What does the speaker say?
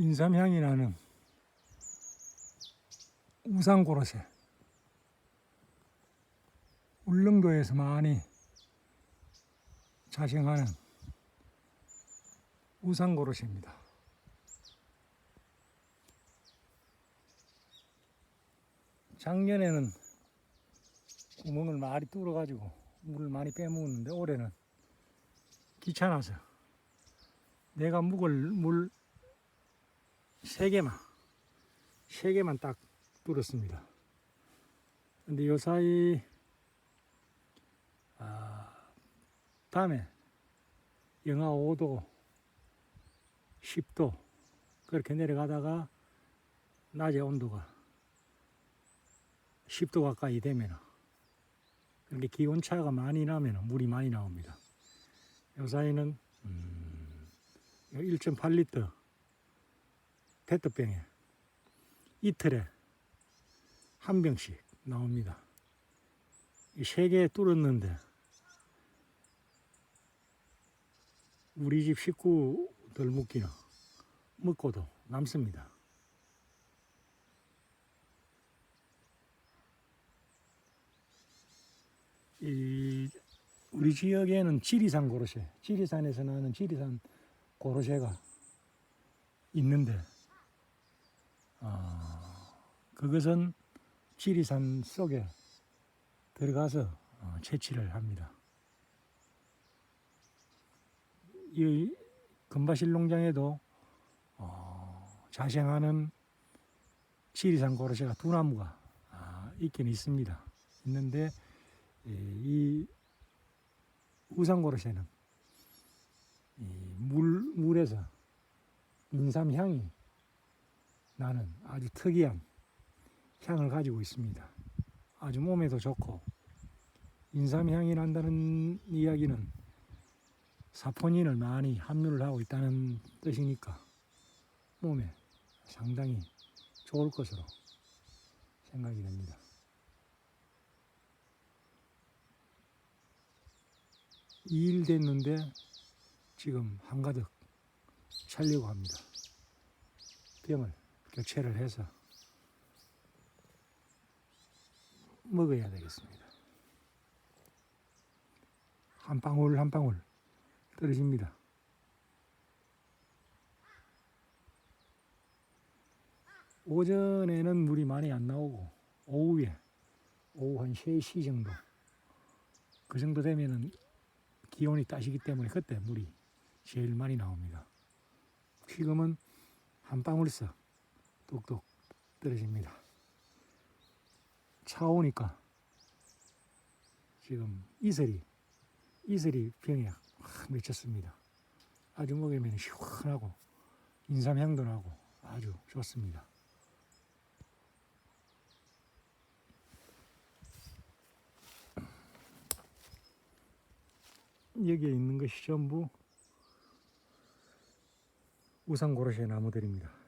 인삼향이 나는 우산고로쇠 울릉도에서 많이 자생하는 우산고로쇠입니다. 작년에는 구멍을 많이 뚫어가지고 물을 많이 빼먹었는데 올해는 귀찮아서 내가 묵을 물 세 개만 세 개만 딱 뚫었습니다. 근데 요 사이 아, 밤에 영하 5도 10도 그렇게 내려가다가 낮에 온도가 10도 가까이 되면 그렇게 기온 차가 많이 나면 물이 많이 나옵니다. 요 사이는 음, 1.8리터 페트병에 이틀에 한 병씩 나옵니다. 이 세 개 뚫었는데 우리 집 식구들 먹기는 먹고도 남습니다. 이 우리 지역에는 지리산 고로쇠, 지리산에서 나는 지리산 고로쇠가 있는데 어, 그것은 지리산 속에 들어가서 어, 채취를 합니다. 이 금바실 농장에도 어, 자생하는 지리산 고로쇠가 두 나무가 아, 있긴 있습니다. 있는데 예, 이 우산 고로쇠는 이 물, 물에서 인삼 향이 나는 아주 특이한 향을 가지고 있습니다. 아주 몸에도 좋고 인삼 향이 난다는 이야기는 사포닌을 많이 함유를 하고 있다는 뜻이니까 몸에 상당히 좋을 것으로 생각이 됩니다. 이일 됐는데 지금 한가득 차려고 합니다. 병을 교체를 해서 먹어야 되겠습니다. 한 방울 한 방울 떨어집니다. 오전에는 물이 많이 안 나오고 오후에 오후 한 3시 정도 그 정도 되면은 기온이 따시기 때문에 그때 물이 제일 많이 나옵니다. 지금은 한 방울씩 뚝뚝 떨어집니다. 차 오니까 지금 이슬이 이슬이 병에 확 맺혔습니다. 아주 먹으면 시원하고 인삼향도 나고 아주 좋습니다. 여기에 있는 것이 전부 우산고로쇠 나무들입니다.